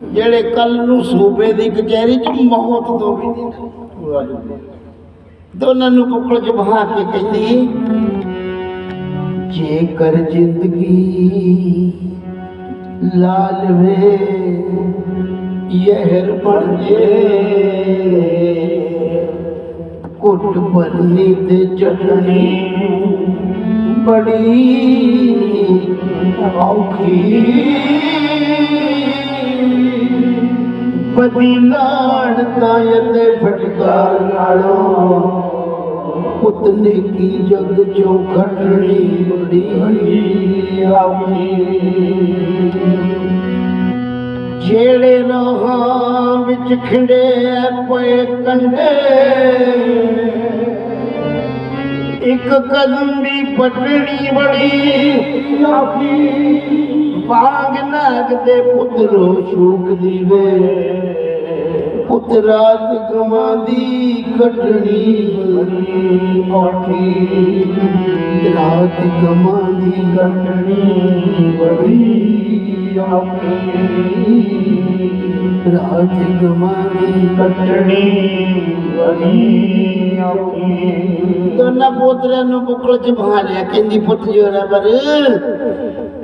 ਜਿਹੜੇ ਕੱਲ ਨੂੰ ਸੂਬੇ ਦੀ ਕਚਹਿਰੀ 'ਚ ਮੌਤ ਤੋਂ ਦੋਨਾਂ ਨੂੰ ਕੁੱਕੜ 'ਚ ਬਹਾ ਕੇ ਕਹਿੰਦੀ, ਜੇਕਰ ਜ਼ਿੰਦਗੀ ਲਾਲ ਵੇ ਯਹਿਰ ਬਣ ਜੇ ਕੁੱਟ ਭਰਨੀ ਤੇ ਚਟਣੀ ਬੜੀ ਔਖੀ ਬਦੀ ਲਾੜ ਤਾਇਤੇ ਫਟਕਾਰ ਨਾਲੋਂ। ਉਤਨੇ ਕੀ ਜਗ ਚੋਂ ਖਟਣੀ ਬੜੀ ਆਵੀ ਜਿਹੜੇ ਰਾਹਾਂ ਵਿੱਚ ਖਿੰਡੇ ਪਏ ਕੰਡੇ। ਇੱਕ ਕਦਮ ਵੀ ਪਟਣੀ ਬੜੀ। ਔਖੀ ਬਾਗ ਨਾਗ ਦੇ ਪੁੱਤਰੋ ਸ਼ੂਕ ਦੀਵੇ ਪੁੱਤ ਰਾਤ ਗਵਾਂਦੀ ਕੱਟਣੀ ਬੜੀ ਔਖੀ ਰਾਤ ਗਵਾਂਦੀ ਕੱਟਣੀ ਬੜੀ ਔਖੀ ਰਾਤ ਗਵਾਂਦੀ ਕੱਟਣੀ ਬੜੀ ਔਖੀ ਦੋਨਾਂ ਪੋਤਰਿਆਂ ਨੂੰ ਬੁੱਕਲ ਚ ਬਹਾ ਲਿਆ ਕਹਿੰਦੀ ਪੁੱਤ ਜੋਰਾ ਪਰ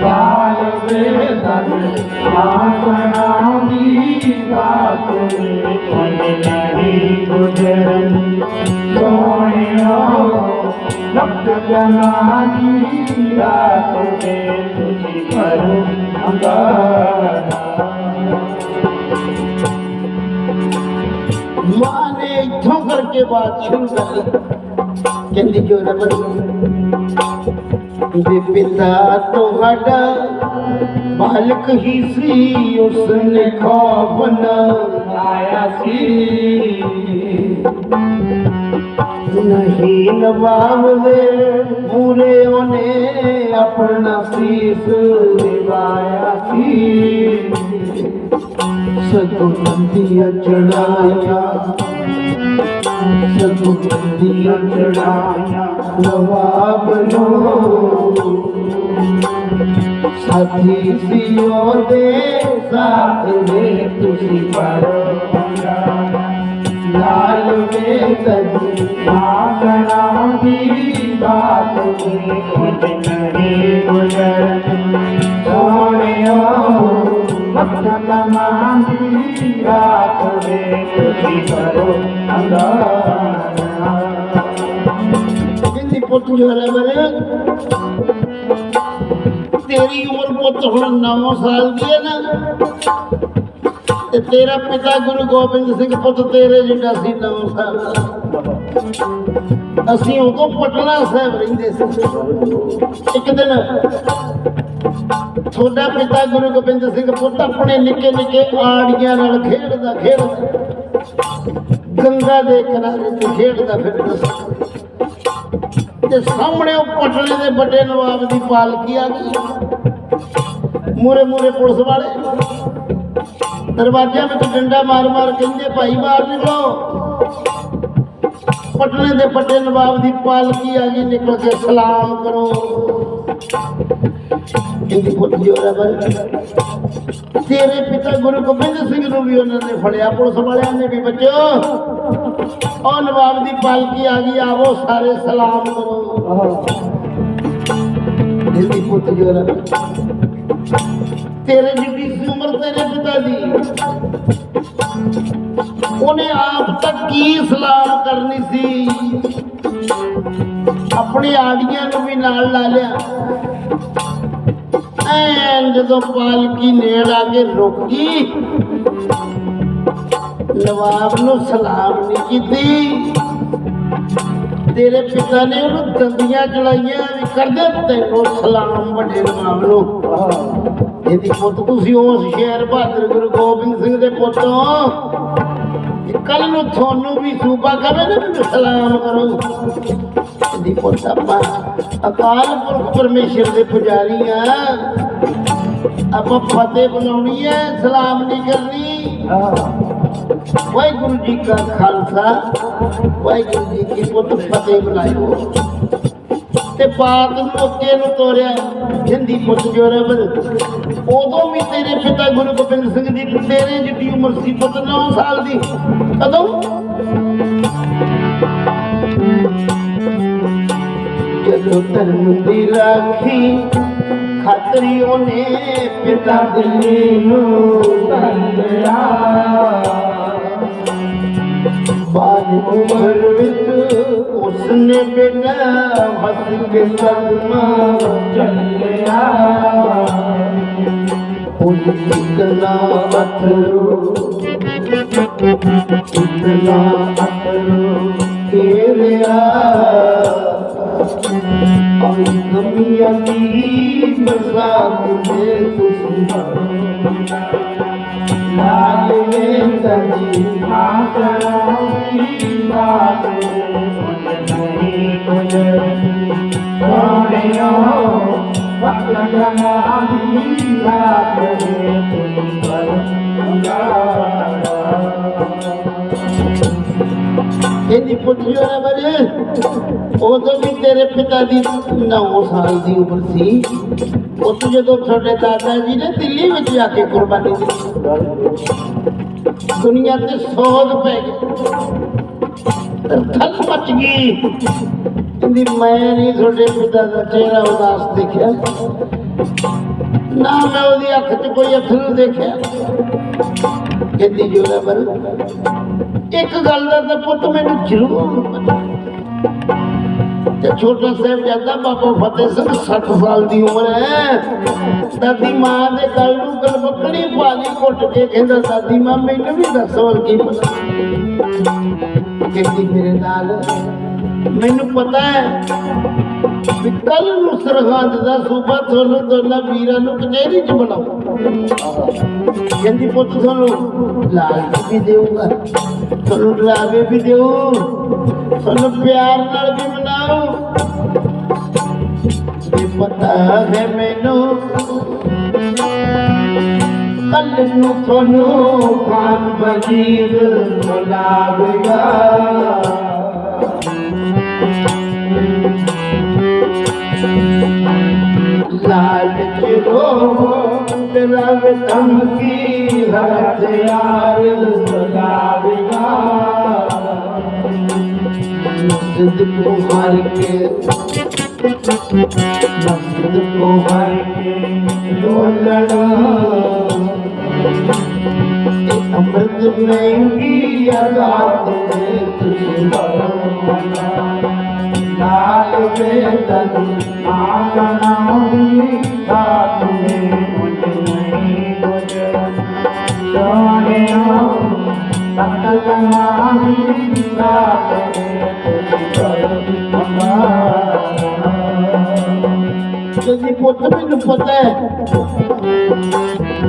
ਕਾਲ ਵੇਦਨ ਆਸਣਾ ਦੀ ਬਾਤ ਮਨ ਨਹੀਂ ਗੁਜਰਨ ਸੋਹਣਿਓ ਨਕਟ ਜਨਾ ਦੀ ਰਾਤ ਦੇ ਤੁਝੀ ਪਰ ਮਾਂ ਨੇ ਇੱਥੋਂ ਕਰਕੇ ਬਾਤ ਸ਼ੁਰੂ ਕਰ ਲਈ ਕਹਿੰਦੀ ਜੋ ਰਬ ਵੀ ਪਿਤਾ ਤੁਹਾਡਾ ਬਾਲਕ ਹੀ ਸੀ, ਉਸਨੇ ਨੇ ਖੌਫ ਆਇਆ ਸੀ। ਨਹੀਂ ਨਵਾਬ ਦੇ ਪੂਰੇ ਉਹਨੇ ਆਪਣਾ ਸੀਸ ਨਿਵਾਇਆ ਸੀ। ਸਤੋਂ ਨੰਦੀਆਂ ਚੜਾਇਆ ਸਤੋਂ ਨੰਦੀਆਂ ਚੜਾਇਆ ਨਵਾਬ ਨੂੰ ਸਾਥੀ ਸੀ ਉਹਦੇ ਸਾਥ ਦੇ ਤੁਸੀਂ ਪਰ ਲਾਲ ਵੇ ਤਜੀ ਆਸਣਾ ਦੀ ਬਾਤ ਦੀ ਕੁਝ ਨਹੀਂ ਗੁਜ਼ਰਨ ਸੋਹਣਿਓ ਪੁੱਤ ਜੋ ਹੈ ਮੇਰੇ ਤੇਰੀ ਉਮਰ ਪੁੱਤ ਹੁਣ 9 ਸਾਲ ਦੀ ਹੈ ਨਾ ਤੇ ਤੇਰਾ ਪਿਤਾ ਗੁਰੂ ਗੋਬਿੰਦ ਸਿੰਘ ਪੁੱਤ ਤੇਰੇ ਜਿੱਡਾ ਸੀ 9 ਸਾਲ ਦਾ ਅਸੀਂ ਉਦੋਂ ਪਟਨਾ ਸਾਹਿਬ ਰਹਿੰਦੇ ਸੀ ਇੱਕ ਦਿਨ ਤੁਹਾਡਾ ਪਿਤਾ ਗੁਰੂ ਗੋਬਿੰਦ ਸਿੰਘ ਪੁੱਤ ਆਪਣੇ ਨਿੱਕੇ ਨਿੱਕੇ ਆੜੀਆਂ ਨਾਲ ਖੇਡਦਾ ਖੇਡਦਾ, ਗੰਗਾ ਦੇ ਕਿਨਾਰੇ ਤੇ ਖੇਡਦਾ ਫਿਰਦਾ ਤੇ ਸਾਹਮਣੇ ਉਹ ਪਟਨੇ ਦੇ ਵੱਡੇ ਨਵਾਬ ਦੀ ਪਾਲਕੀ ਆ ਗਈ। ਮੂਰੇ ਮੂਰੇ ਪੁਲਿਸ ਵਾਲੇ, ਦਰਵਾਜ਼ਿਆਂ ਵਿੱਚ ਡੰਡਾ ਮਾਰ ਮਾਰ ਕਹਿੰਦੇ, ਭਾਈ ਬਾਹਰ ਨਿਕਲੋ। ਪਟਨੇ ਦੇ ਵੱਡੇ ਨਵਾਬ ਦੀ ਪਾਲਕੀ ਆ ਗਈ, ਨਿਕਲ ਕੇ ਸਲਾਮ ਕਰੋ। ਕਹਿੰਦੀ ਪੁੱਤ ਜੋਰਾ ਬਰ ਤੇਰੇ ਪਿਤਾ ਗੁਰੂ ਗੋਬਿੰਦ ਸਿੰਘ ਨੂੰ ਵੀ ਉਹਨਾਂ ਨੇ ਫੜਿਆ, ਪੁਲਿਸ ਵਾਲਿਆਂ ਨੇ ਵੀ ਬੱਚੋ ਉਹ ਨਵਾਬ ਦੀ ਪਾਲਕੀ ਆ ਗਈ, ਆਵੋ ਸਾਰੇ ਸਲਾਮ ਕਰੋ। ਦਿੱਲੀ ਪੁੱਤ ਜੋਰਾ ਤੇਰੇ ਜਿੱਡੀ ਉਮਰ ਤੇਰੇ ਪਿਤਾ ਦੀ। ਉਹਨੇ ਆਪ ਤੱਕ ਕੀ ਸਲਾਮ ਕਰਨੀ ਸੀ? ਆਪਣੇ ਆੜੀਆਂ ਨੂੰ ਵੀ ਨਾਲ ਲਾ ਲਿਆ। ਐਨ ਜਦੋਂ ਪਾਲਕੀ ਨੇੜ ਆ ਕੇ ਰੁਕ ਨਵਾਬ ਨੂੰ ਸਲਾਮ ਨਹੀਂ ਕੀਤੀ। ਤੇਰੇ ਪਿਤਾ ਨੇ ਉਹਨੂੰ ਦੰਦੀਆਂ ਚਲਾਈਆਂ ਵੀ ਕਰਦੇ, ਤੈਨੂੰ ਸਲਾਮ ਵੱਡੇ ਨਵਾਬ ਨੂੰ। ਇਹਦੀ ਪੁੱਤ ਤੁਸੀਂ ਉਸ ਸ਼ੇਰ ਬਹਾਦਰ ਗੁਰੂ ਗੋਬਿੰਦ ਸਿੰਘ ਦੇ ਪੁੱਤ ਹੋ। ਕੱਲ ਨੂੰ ਤੁਹਾਨੂੰ ਵੀ ਸੂਬਾ ਕਵੇ ਨਾ ਮੈਨੂੰ ਸਲਾਮ ਕਰੋ। ਦੀ ਪੁੱਤ ਆਪਾਂ ਅਕਾਲ ਪੁਰਖ ਪਰਮੇਸ਼ਰ ਦੇ ਪੁਜਾਰੀ ਆ। ਆਪਾਂ ਫਤਿਹ ਬੁਲਾਉਣੀ ਹੈ, ਸਲਾਮ ਨਹੀਂ ਕਰਨੀ। ਵਾਹਿਗੁਰੂ ਜੀ ਕਾ ਖਾਲਸਾ, ਵਾਹਿਗੁਰੂ ਜੀ ਕੀ ਪੁੱਤ ਫਤਿਹ ਬਣਾਇਓ। ਤੇ ਬਾਤ ਨੂੰ ਅੱਗੇ ਨੂੰ ਤੋਰਿਆ ਹਿੰਦੀ ਪੁੱਤ ਜੋਰਬਰ ਉਦੋਂ ਵੀ ਤੇਰੇ ਪਿਤਾ ਗੁਰੂ ਗੋਬਿੰਦ ਸਿੰਘ ਦੀ ਤੇਰੇ ਜਿੱਡੀ ਉਮਰ ਸੀ ਪੁੱਤ 9 ਸਾਲ ਦੀ। ਕਦੋਂ? ਜਦੋਂ ਦੀ ਰਾਖੀ। ਖਾਤਰੀ ਉਹਨੇ ਪਿਤਾ ਦਿੱਲੀ ਨੂੰ ਤੰਦਿਆ ਬਾਲ ਉਮਰ ਵਿੱਚ ਉਸਨੇ ਬੇਟਾ ਹੱਸ ਕੇ ਸਦਮਾ ਚੱਲਿਆ। ਉਹ ਇਕਲਾ ਅਥਰੂ ਇਕਲਾ ਅਥਰੂ ਕੇਰਿਆ ਆਈ ਨਮੀਆਂ ਦੀ ਬਰਸਾਤ ਦੇ ਤੁਸੀਂ ਲਾਲ ਵੇਂਦਨੀ ਆਸਰਾਂਦੀ ਬਾਤ ਨਹੀਂ ਗੁਜ਼ਰਦੀ ਸੋਹਣਿਓ ਵਕਤ ਜਮਾਦੀ ਇਹਦੀ ਪੁੱਤਰੀ ਹੋਣਾ ਉਦੋਂ ਵੀ ਤੇਰੇ ਪਿਤਾ ਦੀ 9 ਸਾਲ ਦੀ ਉਮਰ ਸੀ। ਉਸ ਜਦੋਂ ਤੁਹਾਡੇ ਦਾਦਾ ਜੀ ਨੇ ਦਿੱਲੀ ਵਿੱਚ ਜਾ ਕੇ ਕੁਰਬਾਨੀ ਦਿੱਤੀ, ਦੁਨੀਆ ਤੇ ਸੋਗ ਪੈ ਗਈ। ਥਲ ਮਚ ਗਈ। ਕਹਿੰਦੀ, ਮੈਂ ਨਹੀਂ ਤੁਹਾਡੇ ਪਿਤਾ ਦਾ ਚਿਹਰਾ ਉਦਾਸ ਦੇਖਿਆ। ਨਾ ਮੈਂ ਉਹਦੀ ਅੱਖ 'ਚ ਕੋਈ ਅਥਰੂ ਦੇਖਿਆ। ਕਹਿੰਦੀ ਜੋਰਾ ਇੱਕ ਗੱਲ ਦਾ ਤਾਂ ਪੁੱਤ ਮੈਨੂੰ ਜ਼ਰੂਰ ਪਤਾ। ਤੇ ਛੋਟਾ ਸਾਹਿਬ ਜਾਂਦਾ ਬਾਬਾ ਫਤਿਹ ਸਿੰਘ 60 ਸਾਲ ਦੀ ਉਮਰ ਹੈ। ਦਾਦੀ ਮਾਂ ਦੇ ਗੱਲ ਨੂੰ ਗਲਬਕੜੀ ਪਾ ਲਈ ਘੁੱਟ ਕੇ ਕਹਿੰਦਾ, ਦਾਦੀ ਮਾਂ, ਮੈਨੂੰ ਵੀ ਦੱਸ ਹੋਰ ਕੀ ਪਤਾ? ਕਹਿੰਦੀ, ਮੇਰੇ ਨਾਲ ਮੈਨੂੰ ਪਤਾ ਹੈ ਵੀ ਕੱਲ ਨੂੰ ਸਰਹੰਦ ਦਾ ਸੂਬਾ ਤੁਹਾਨੂੰ ਦੋਨਾਂ ਵੀਰਾਂ ਨੂੰ ਕਚਹਿਰੀ 'ਚ ਬਣਾਉ ਕਹਿੰਦੀ, ਪੁੱਤ ਤੁਹਾਨੂੰ ਲਾਲ ਵੀ ਦੇਊਗਾ ਤੁਹਾਨੂੰ ਡਰਾਵੇ ਵੀ ਦੇਊ ਤੁਹਾਨੂੰ ਪਿਆਰ ਨਾਲ ਵੀ ਮਨਾਉ ਇਹ ਪਤਾ ਹੈ ਮੈਨੂੰ, ਕੱਲ ਨੂੰ ਤੁਹਾਨੂੰ ਖਾਨ ਵਜੀਰ ਬੁਲਾਵੇਗਾ ਲਾਲਚ ਰੋ ਰਵ ਧਮਕੀ ਹਥਿਆਰ ਲਗਾਵੇਗਾ ਮਸਜਿਦ ਕੋ ਮਾਰ ਕੇ ਮਸਜਿਦ ਕੋ ਮਾਰ ਕੇ ਲੋਲਣਾ ਅੰਮ੍ਰਿਤ ਮਹਿੰਗੀ ਆਜ਼ਾਦ ਹੈ ਤੁਸੀਂ ਲਾਲ ਵੇਦਨ ਆਸਰਾਂਦੀ ਬਾਤ ਮੁਝ ਨਹੀਂ ਗੁਜ਼ਰਦੀ ਪੁੱਤ, ਮੈਨੂੰ ਪਤਾ ਹੈ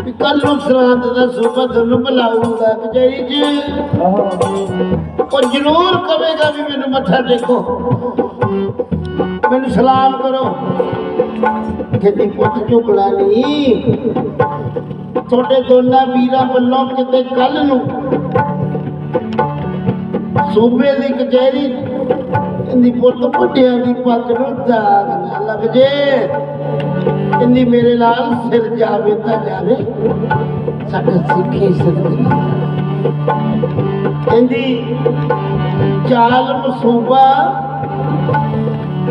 ਕਿ ਕੱਲ ਨੂੰ ਸਰਾਂਤ ਦਾ ਸੂਬਾ ਤੁਹਾਨੂੰ ਬੁਲਾਊਗਾ ਕਚਹਿਰੀ 'ਚ ਉਹ ਜ਼ਰੂਰ ਕਵੇਗਾ ਵੀ ਮੈਨੂੰ ਮੱਥਾ ਟੇਕੋ। ਮੈਨੂੰ ਸਲਾਮ ਕਰੋ। ਕਹਿੰਦੀ ਪੁੱਤ ਝੁਕਣਾ ਨਹੀਂ ਤੁਹਾਡੇ ਦੋਨਾਂ ਵੀਰਾਂ ਵੱਲੋਂ ਕਿਤੇ ਕੱਲ ਨੂੰ ਸੂਬੇ ਦੀ ਕਚਹਿਰੀ ਕਹਿੰਦੀ ਪੁੱਤ ਵੱਡਿਆਂ ਦੀ ਪੱਗ ਨੂੰ ਦਾਗ ਨਾ ਲੱਗ ਜੇ ਕਹਿੰਦੀ ਮੇਰੇ ਨਾਲ ਸਿਰ ਜਾਵੇ ਤਾਂ ਜਾਵੇ, ਸਾਡੇ ਸਿੱਖੀ ਸਦਕੇ ਕਹਿੰਦੀ ਜ਼ਾਲਮ ਸੂਬਾ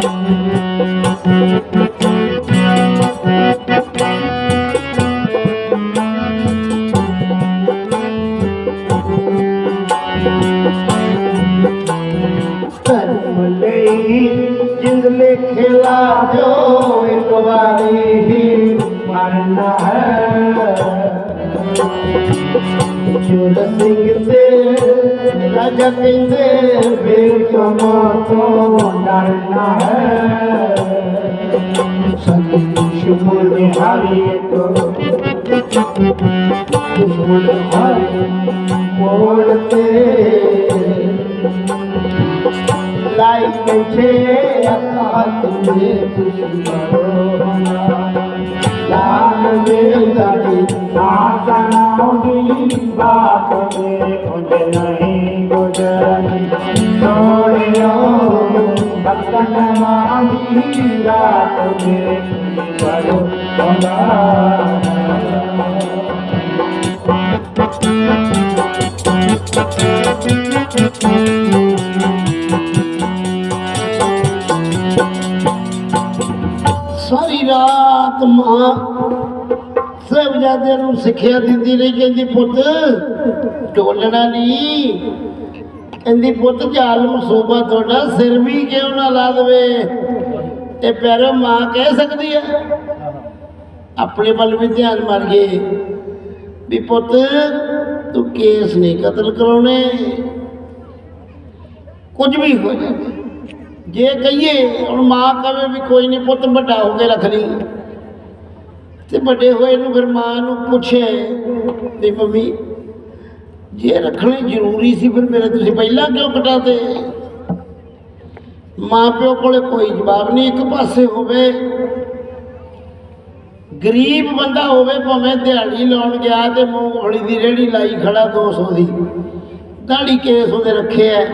Thank you. ਰਾਜਾ ਕਹਿੰਦੇ ਵੇਖ ਤੁਮ ਤੋਂ ਡਰਨਾ ਹੈ ਸਤਿ ਸ਼ੁਭੁਲ ਹਾਰੀ ਤੋ ਦੁਸ਼ਮਣ ਹਾਰੇ ਮੋੜਤੇ ਲਾਈ ਬੈਠੇ ਅਕਾਤ ਮੇ ਦੁਸ਼ਮਣ ਲਾਲ ਮੇਰਾ ਦੀ ਆਸਨਾਉਦੀ ਬਾਤ ਦੇ ਉਜ ਨਹੀਂ ਗੁਜਰਨੀ ਸੋੜਿਓ ਬਖਤਨ ਮਾਹੀ ਰਾਤ ਦੇ ਬੜੋ ਬੰਦਾ ਸਾਰੀ ਰਾਤ ਮਾਂ ਸਾਹਿਬਜ਼ਾਦਿਆਂ ਨੂੰ ਸਿੱਖਿਆ ਦਿੰਦੀ ਰਹੀ ਕਹਿੰਦੀ ਪੁੱਤ ਢੋਲਣਾ ਨਹੀਂ ਕਹਿੰਦੀ, ਪੁੱਤ ਜ਼ਾਲਮ ਸੋਭਾ ਤੁਹਾਡਾ, ਸਿਰ ਵੀ ਕਿਉਂ ਨਾ ਲਾ ਦੇਵੇ? ਤੇ ਪੈਰੋਂ ਮਾਂ ਕਹਿ ਸਕਦੀ ਹੈ ਆਪਣੇ ਵੱਲ ਵੀ ਧਿਆਨ ਮਾਰ ਗਏ ਵੀ ਪੁੱਤ, ਤੂੰ ਕੇਸ ਨਹੀਂ ਕਤਲ ਕਰਾਉਣੇ। ਕੁਝ ਵੀ ਹੋ ਜਾਵੇ। ਜੇ ਕਹੀਏ, ਹੁਣ ਮਾਂ ਕਵੇ ਵੀ ਕੋਈ ਨਹੀਂ ਪੁੱਤ, ਵੱਡਾ ਹੋ ਕੇ ਰੱਖ ਲਈ। ਤੇ ਵੱਡੇ ਹੋਏ ਨੂੰ ਫਿਰ ਮਾਂ ਨੂੰ ਪੁੱਛੇ ਵੀ, ਮੰਮੀ ਜੇ ਰੱਖਣੇ ਜ਼ਰੂਰੀ ਸੀ ਫਿਰ ਮੇਰੇ ਤੁਸੀਂ ਪਹਿਲਾਂ ਕਿਉਂ ਕਟਾਤੇ ਮਾਂ ਪਿਓ ਕੋਲੇ ਕੋਈ ਜਵਾਬ ਨਹੀਂ, ਇੱਕ ਪਾਸੇ ਹੋਵੇ। ਗਰੀਬ ਬੰਦਾ ਹੋਵੇ ਭਾਵੇਂ ਦਿਹਾੜੀ ਲਾਉਣ ਗਿਆ ਤੇ ਮੂੰਗਫਲੀ ਦੀ ਰੇੜੀ ਲਾਈ ਖੜਾ 200 ਦੀ। ਦਾੜੀ ਕੇਸ ਉਹਦੇ ਰੱਖੇ ਐ।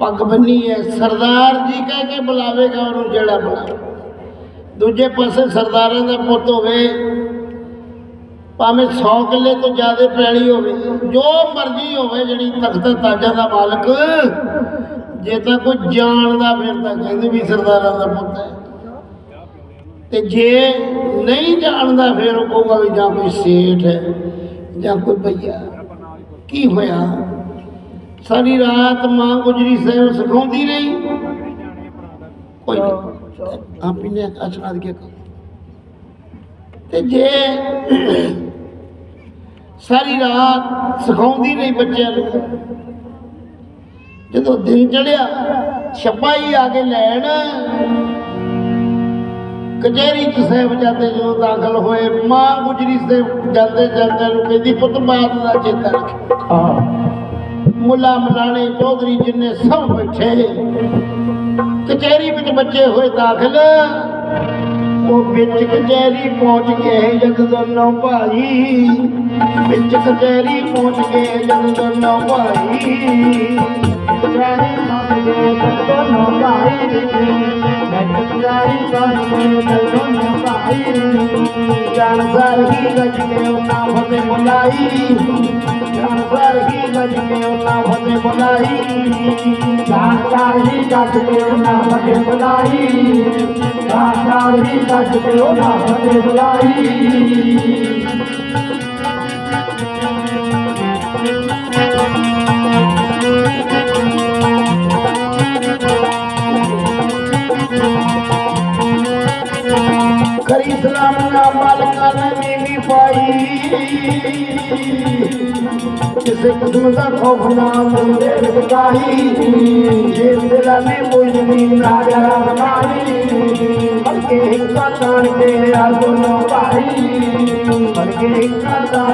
ਪੱਗ ਬੰਨੀ ਐ। ਸਰਦਾਰ ਜੀ ਕਹਿ ਕੇ ਬੁਲਾਵੇਗਾ ਉਹਨੂੰ ਜਿਹੜਾ ਬੁਲਾ ਦੂਜੇ ਪਾਸੇ ਸਰਦਾਰਾਂ ਦਾ ਪੁੱਤ ਹੋਵੇ ਭਾਵੇਂ 100 ਕਿੱਲੇ ਤੋਂ ਜ਼ਿਆਦਾ ਪੈਲੀ ਹੋਵੇ, ਜੋ ਮਰਜ਼ੀ ਹੋਵੇ, ਜਿਹੜੀ ਤਖਤ ਤਾਜਾਂ ਦਾ ਮਾਲਕ, ਜੇ ਤਾਂ ਕੋਈ ਜਾਣਦਾ ਫਿਰ ਤਾਂ ਕਹਿੰਦੇ ਵੀ ਸਰਦਾਰਾਂ ਦਾ ਪੁੱਤ ਹੈ। ਤੇ ਜੇ ਨਹੀਂ ਜਾਣਦਾ ਫਿਰ ਉਹ ਕਹੂਗਾ ਵੀ ਜਾਂ ਕੋਈ ਸੇਠ ਹੈ ਜਾਂ ਕੋਈ ਭਈਆ। ਕੀ ਹੋਇਆ? ਸਾਰੀ ਰਾਤ ਮਾਂ ਗੁਜਰੀ ਸਾਹਿਬ ਸਿਖਾਉਂਦੀ ਰਹੀ। ਕੋਈ ਨਹੀਂ ਆਪ ਹੀ ਨੇ ਅਚਨਾਦ ਕੇ ਤੇ ਜੇ ਸਾਰੀ ਰਾਤ ਸਿਖਾਉਂਦੀ ਰਹੀ ਬੱਚਿਆਂ ਨੂੰ। ਜਦੋਂ ਦਿਨ ਚੜਿਆ ਛਪਾਈ ਆ ਕੇ ਲੈਣ ਕਚਹਿਰੀ ਚ ਸਾਹਿਬ ਜਾਂਦੇ ਦਾਖਲ ਹੋਏ ਮਾਂ ਗੁਜਰੀ ਸਾਹਿਬ ਜਾਂਦੇ ਜਾਂਦੇ ਨੂੰ ਕਹਿੰਦੀ ਪੁੱਤ ਬਾਤ ਦਾ ਚੇਤਾ ਰੱਖ। ਮੁੱਲਾ ਮਲਾਣੇ ਚੌਧਰੀ ਜਿੰਨੇ ਸਭ ਬੈਠੇ ਕਚਹਿਰੀ ਵਿੱਚ ਬੱਚੇ ਹੋਏ ਦਾਖਲ ਉਹ ਵਿੱਚ ਕਚਹਿਰੀ ਪਹੁੰਚ ਗਏ ਜਦ ਦੋਨੋਂ ਭਾਈ ਵਿੱਚ ਕਚਹਿਰੀ ਪਹੁੰਚ ਗਏ ਜਦ ਦੋਨੋਂ ਭਾਈ। ਜਾਨੀ ਮੰਗੇ ਦੋਨੋਂ ਭਾਈ ਮੈਂ ਜਾਨੀ ਮੰਗੇ ਦੋਨੋਂ ਭਾਈ ਜਾਣਦਾਰ ਹੀ ਗੱਜ ਕੇ ਉਹਨਾਂ ਫਤੇ ਬੁਲਾਈ ਜਾਣਦਾਰ ਹੀ ਗੱਜ ਕੇ ਉਹਨਾਂ ਫਤੇ ਬੁਲਾਈ ਜਾਨਦਾਰ ਹੀ ਜੱਜ ਕੇ ਉਹਨਾਂ ਵੱਡੇ ਬੁਲਾਈ ਜਾਨਦਾਰ ਹੀ ਜੱਜ ਕੇ ਉਹਨਾਂ ਵੱਡੇ ਬੁਲਾਈ ਕਰੀ ਸਲਾਮ ਨਾ ਮਾਲਕਾਂ ਨੇ ਨੀਵੀਂ ਪਾਈ ਕਿਸੇ ਕਿਸਮ ਦਾ ਖੌਫ ਨਾ ਮੁੰਡੇ ਲਗਾਈ ਜੇ ਦਿਲਾਂ ਨੇ ਮੁਜਨੀ ਨਾ ਜਰਾ ਬਣਾਈ ਬਲਕਿ ਹਿੱਕਾ ਤਾਣ ਕੇ ਆ ਦੋਨੋਂ ਭਾਈ ਬਲਕਿ ਹਿੱਕਾ ਤਾਣ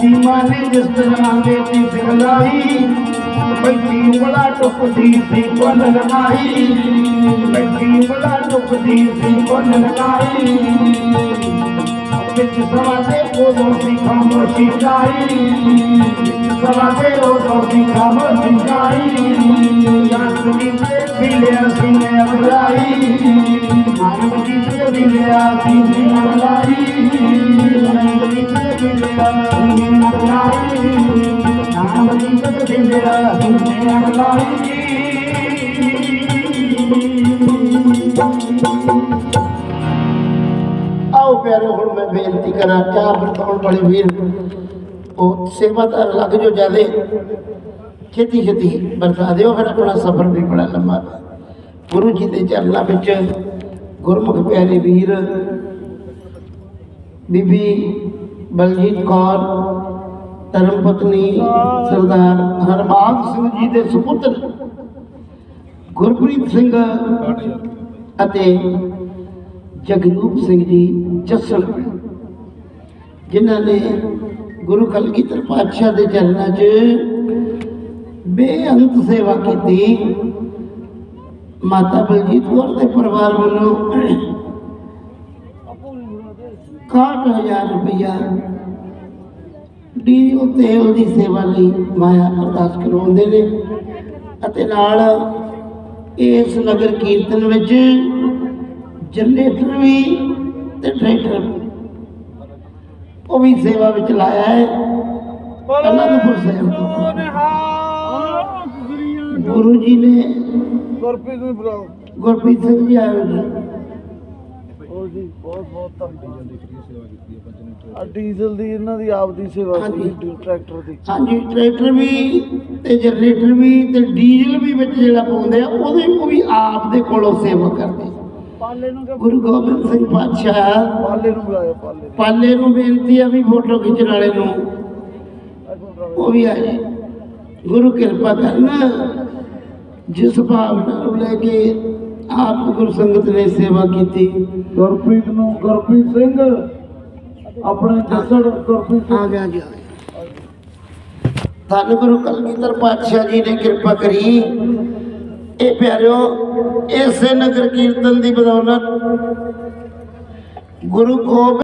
ਕੇ ਆ ਦੋਨੋਂ ਭਾਈ ਦਾਦੀ ਮਾਂ ਨੇ ਜਿਸ ਤਰ੍ਹਾਂ ਬੇਟੀ ਸਿਖਲਾਈ ਬੈਠੀ ਉਂਗਲਾ ਟੁੱਕਦੀ ਸੀ ਕੋਲ ਲਗਾਈ ਬੈਠੀ ਉਂਗਲਾ ਟੁੱਕਦੀ ਸੀ ਕੋਲ ਲਗਾਈ ਵਿੱਚ ਸਵਾ ਦੇ ਉਦੋਂ ਸੀ ਖਾਮੋਸ਼ੀ ਚਾਈ ਸਵਾ ਦੇ ਉਦੋਂ ਸੀ ਖਾਮੋਸ਼ੀ ਚਾਈ ਯਾਤਰੀ ਤੇ ਫਿਲਿਆ ਸੀ ਨੇ ਅਬਰਾਈ ਮਾਨਵ ਜੀ ਤੇ ਫਿਲਿਆ ਸੀ ਨੇ ਅਬਰਾਈ ਮਾਨਵ ਜੀ ਤੇ ਫਿਲਿਆ ਸੀ ਨੇ ਅਬਰਾਈ ਨਾਮ ਜੀ ਤੇ ਫਿਲਿਆ ਸੀ ਨੇ ਪਿਆਰੇ ਹੁਣ ਮੈਂ ਬੇਨਤੀ ਕਰਾਂ, ਚਾਹ ਵਰਤਾਉਣ ਵਾਲੇ ਵੀਰ, ਉਹ ਸੇਵਾਦਾਰ ਲੱਗ ਜੋ ਜਾਦੇ ਛੇਤੀ ਛੇਤੀ ਵਰਤਾ ਦਿਓ, ਫਿਰ ਆਪਣਾ ਸਫ਼ਰ ਵੀ ਬੜਾ ਲੰਮਾ। ਗੁਰੂ ਜੀ ਦੇ ਚਰਨਾਂ ਵਿੱਚ ਗੁਰਮੁਖ ਪਿਆਰੇ ਵੀਰ, ਬੀਬੀ ਬਲਜੀਤ ਕੌਰ ਧਰਮ ਪਤਨੀ ਸਰਦਾਰ ਹਰਮਾਨ ਸਿੰਘ ਜੀ ਦੇ ਸੁਪੁੱਤਰ, ਗੁਰਪ੍ਰੀਤ ਸਿੰਘ ਅਤੇ ਜਗਰੂਪ ਸਿੰਘ ਜੀ ਜੱਸਲ ਜਿਨ੍ਹਾਂ ਨੇ ਗੁਰੂ ਕਲਗੀਧਰ ਪਾਤਸ਼ਾਹ ਦੇ ਚਰਨਾਂ 'ਚ ਬੇਅੰਤ ਸੇਵਾ ਕੀਤੀ। ਮਾਤਾ ਬਲਜੀਤ ਕੌਰ ਦੇ ਪਰਿਵਾਰ ਵੱਲੋਂ 61000 ਰੁਪਇਆ ਡੀਜ਼ਲ, ਤੇਲ ਦੀ ਸੇਵਾ ਲਈ ਮਾਇਆ ਅਰਦਾਸ ਕਰਵਾਉਂਦੇ ਨੇ ਅਤੇ ਨਾਲ ਇਸ ਨਗਰ ਕੀਰਤਨ ਵਿੱਚ ਜਨਰੇਟਰ ਵੀ ਤੇ ਟਰੈਕਟਰ। ਉਹ ਵੀ ਸੇਵਾ ਵਿੱਚ ਲਾਇਆ ਹੈ। ਅਨੰਦਪੁਰ ਸਾਹਿਬ ਤੋਂ। ਗੁਰੂ ਜੀ ਨੇ ਗੁਰਪ੍ਰੀਤ ਨੂੰ ਬੁਲਾਓ। ਗੁਰਪ੍ਰੀਤ ਸਿੰਘ ਜੀ ਆਏ ਹੋਏ ਨੇ। ਹੋਰ ਜੀ ਬਹੁਤ ਬਹੁਤ ਧੰਨਵਾਦ ਆ ਡੀਜ਼ਲ ਦੀ ਇਹਨਾਂ ਦੀ ਆਪਦੀ ਸੇਵਾ। ਸੀ ਟਰੈਕਟਰ ਦੀ। ਹਾਂਜੀ ਟਰੈਕਟਰ ਵੀ ਤੇ ਜਨਰੇਟਰ ਵੀ ਤੇ ਡੀਜ਼ਲ ਵੀ ਵਿੱਚ ਜਿਹੜਾ ਪਾਉਂਦੇ ਆ ਉਹਦੇ ਉਹ ਵੀ ਆਪ ਦੇ ਕੋਲੋਂ ਸੇਵਾ ਕਰਦੇ ਗੁਰੂ ਗੋਬਿੰਦ ਸਿੰਘ ਪਾਤਸ਼ਾਹ ਪਾਲੇ ਨੂੰ ਬੁਲਾਇਆ ਪਾਲੇ ਨੂੰ। ਪਾਲੇ ਨੂੰ ਬੇਨਤੀ ਆ ਵੀ ਫੋਟੋ ਖਿੱਚਣ ਵਾਲੇ ਨੂੰ। ਉਹ ਵੀ ਆ ਜਾਏ ਗੁਰੂ ਕਿਰਪਾ ਕਰਨਾ। ਜਿਸ ਭਾਵਨਾ ਨੂੰ ਲੈ ਕੇ ਆਪ ਗੁਰੂ ਸੰਗਤ ਨੇ ਸੇਵਾ ਕੀਤੀ। ਗੁਰਪ੍ਰੀਤ ਨੂੰ ਗੁਰਪ੍ਰੀਤ ਸਿੰਘ ਆਪਣੇ ਜੱਸੜ ਗੁਰਪ੍ਰੀਤ ਆ ਗਿਆ ਗਿਆ। ਧੰਨ ਗੁਰੂ ਕਲਗੀਧਰ ਪਾਤਸ਼ਾਹ ਜੀ ਨੇ ਕਿਰਪਾ ਕਰੀ। ਇਹ ਪਿਆਰਿਓ ਇਸੇ ਨਗਰ ਕੀਰਤਨ ਦੀ ਬਦੌਲਤ ਗੁਰੂ ਗੋਬਿੰਦ